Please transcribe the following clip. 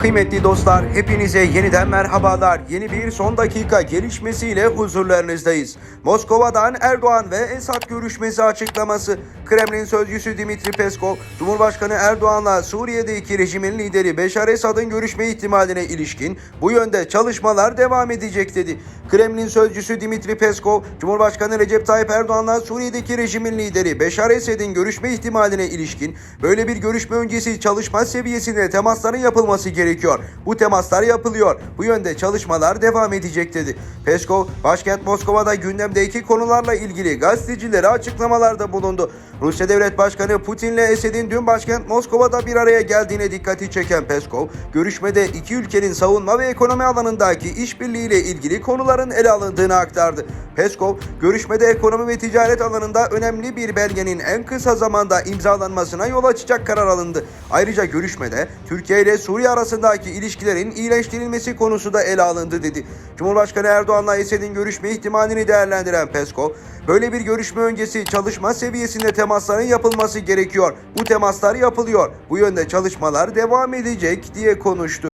Kıymetli dostlar, hepinize yeniden merhabalar. Yeni bir son dakika gelişmesiyle huzurlarınızdayız. Moskova'dan Erdoğan ve Esad görüşmesi açıklaması. Kremlin sözcüsü Dimitri Peskov, Cumhurbaşkanı Erdoğan'la Suriye'deki rejimin lideri Beşar Esad'ın görüşme ihtimaline ilişkin bu yönde çalışmalar devam edecek dedi. Kremlin sözcüsü Dimitri Peskov, Cumhurbaşkanı Recep Tayyip Erdoğan'la Suriye'deki rejimin lideri Beşar Esad'ın görüşme ihtimaline ilişkin böyle bir görüşme öncesi çalışma seviyesinde temasların yapılması gerekiyor. Bu temaslar yapılıyor. Bu yönde çalışmalar devam edecek dedi. Peskov, başkent Moskova'da gündemdeki konularla ilgili gazetecilere açıklamalarda bulundu. Rusya Devlet Başkanı Putin'le Esed'in dün başkent Moskova'da bir araya geldiğine dikkati çeken Peskov, görüşmede iki ülkenin savunma ve ekonomi alanındaki işbirliğiyle ilgili konuların ele alındığını aktardı. Peskov, görüşmede ekonomi ve ticaret alanında önemli bir belgenin en kısa zamanda imzalanmasına yol açacak karar alındı. Ayrıca görüşmede Türkiye ile Suriye arasındaki ilişkilerin iyileştirilmesi konusu da ele alındı dedi. Cumhurbaşkanı Erdoğan'la Esed'in görüşme ihtimalini değerlendiren Peskov, böyle bir görüşme öncesi çalışma seviyesinde temasların yapılması gerekiyor. Bu temaslar yapılıyor. Bu yönde çalışmalar devam edecek diye konuştu.